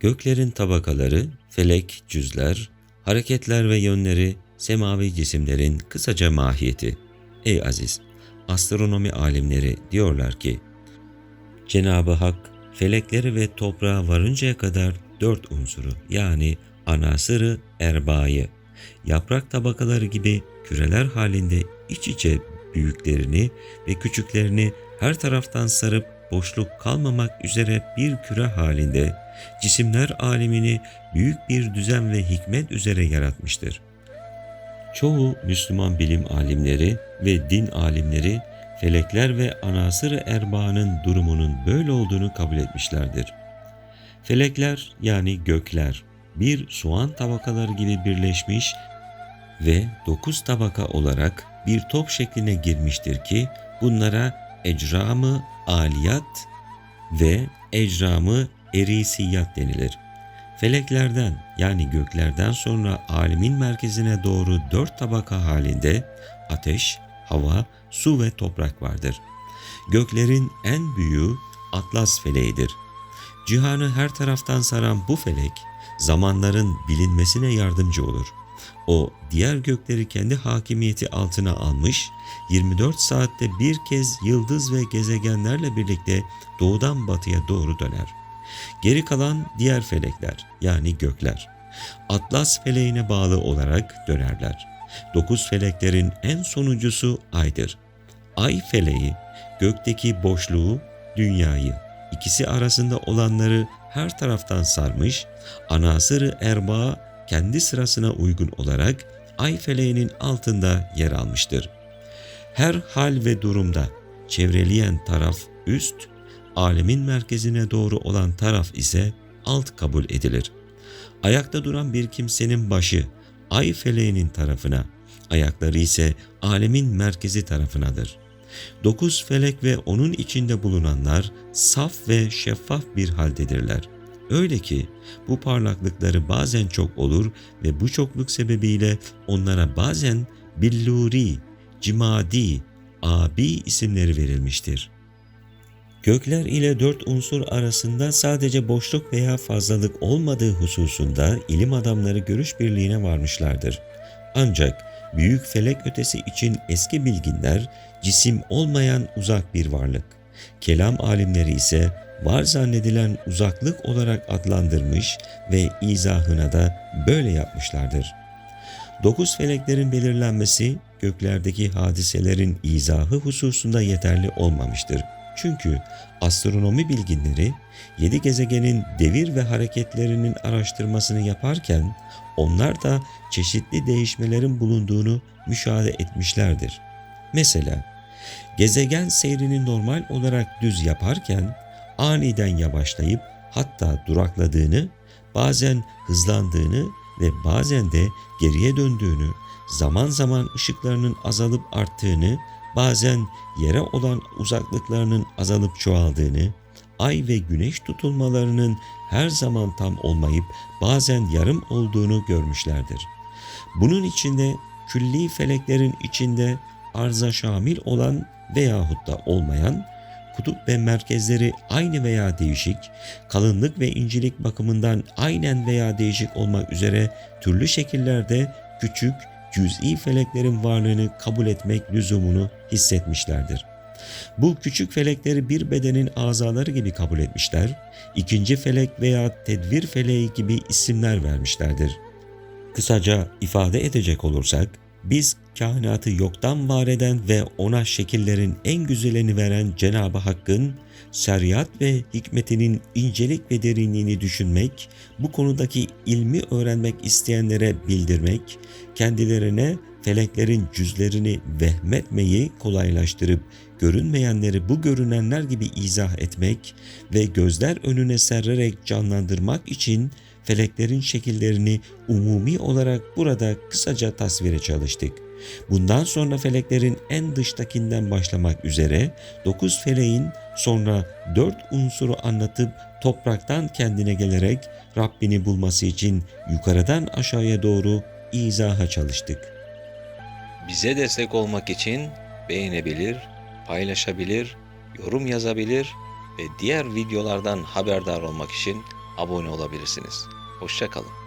Göklerin tabakaları, felek, cüzler, hareketler ve yönleri, semavi cisimlerin kısaca mahiyeti. Ey aziz, astronomi alimleri diyorlar ki, Cenab-ı Hak felekleri ve toprağa varıncaya kadar dört unsuru yani anasırı erbayı, yaprak tabakaları gibi küreler halinde iç içe büyüklerini ve küçüklerini her taraftan sarıp boşluk kalmamak üzere bir küre halinde cisimler alemini büyük bir düzen ve hikmet üzere yaratmıştır. Çoğu Müslüman bilim alimleri ve din alimleri felekler ve anasır erbağının durumunun böyle olduğunu kabul etmişlerdir. Felekler yani gökler bir soğan tabakaları gibi birleşmiş ve dokuz tabaka olarak bir top şekline girmiştir ki bunlara ecramı aliyat ve ecramı erisiyat denilir. Feleklerden yani göklerden sonra alemin merkezine doğru dört tabaka halinde ateş, hava, su ve toprak vardır. Göklerin en büyüğü Atlas feleğidir. Cihanı her taraftan saran bu felek, zamanların bilinmesine yardımcı olur. O diğer gökleri kendi hakimiyeti altına almış, 24 saatte bir kez yıldız ve gezegenlerle birlikte doğudan batıya doğru döner. Geri kalan diğer felekler yani gökler. Atlas feleğine bağlı olarak dönerler. Dokuz feleklerin en sonuncusu aydır. Ay feleği gökteki boşluğu, dünyayı, ikisi arasında olanları her taraftan sarmış, anasırı erbaa kendi sırasına uygun olarak ay feleğinin altında yer almıştır. Her hal ve durumda çevreleyen taraf üst, alemin merkezine doğru olan taraf ise alt kabul edilir. Ayakta duran bir kimsenin başı ay feleğinin tarafına, ayakları ise alemin merkezi tarafınadır. Dokuz felek ve onun içinde bulunanlar saf ve şeffaf bir haldedirler. Öyle ki bu parlaklıkları bazen çok olur ve bu çokluk sebebiyle onlara bazen billuri, cimadi, abi isimleri verilmiştir. Gökler ile dört unsur arasında sadece boşluk veya fazlalık olmadığı hususunda ilim adamları görüş birliğine varmışlardır. Ancak büyük felek ötesi için eski bilginler cisim olmayan uzak bir varlık. Kelam alimleri ise var zannedilen uzaklık olarak adlandırmış ve izahına da böyle yapmışlardır. Dokuz feleklerin belirlenmesi göklerdeki hadiselerin izahı hususunda yeterli olmamıştır. Çünkü astronomi bilginleri yedi gezegenin devir ve hareketlerinin araştırmasını yaparken onlar da çeşitli değişmelerin bulunduğunu müşahede etmişlerdir. Mesela gezegen seyrini normal olarak düz yaparken aniden yavaşlayıp hatta durakladığını, bazen hızlandığını ve bazen de geriye döndüğünü, zaman zaman ışıklarının azalıp arttığını, bazen yere olan uzaklıklarının azalıp çoğaldığını, ay ve güneş tutulmalarının her zaman tam olmayıp bazen yarım olduğunu görmüşlerdir. Bunun içinde külli feleklerin içinde arza şamil olan veyahut da olmayan kutup ve merkezleri aynı veya değişik, kalınlık ve incelik bakımından aynen veya değişik olmak üzere türlü şekillerde küçük, cüz'i feleklerin varlığını kabul etmek lüzumunu hissetmişlerdir. Bu küçük felekleri bir bedenin azaları gibi kabul etmişler, ikinci felek veya tedvir feleği gibi isimler vermişlerdir. Kısaca ifade edecek olursak, biz kainatı yoktan var eden ve ona şekillerin en güzelini veren Cenab-ı Hakk'ın şeriat ve hikmetinin incelik ve derinliğini düşünmek, bu konudaki ilmi öğrenmek isteyenlere bildirmek, kendilerine feleklerin cüzlerini vehmetmeyi kolaylaştırıp görünmeyenleri bu görünenler gibi izah etmek ve gözler önüne sererek canlandırmak için feleklerin şekillerini umumi olarak burada kısaca tasvire çalıştık. Bundan sonra feleklerin en dıştakinden başlamak üzere dokuz feleğin sonra dört unsuru anlatıp topraktan kendine gelerek Rabbini bulması için yukarıdan aşağıya doğru izaha çalıştık. Bize destek olmak için beğenebilir, paylaşabilir, yorum yazabilir ve diğer videolardan haberdar olmak için abone olabilirsiniz. Hoşçakalın.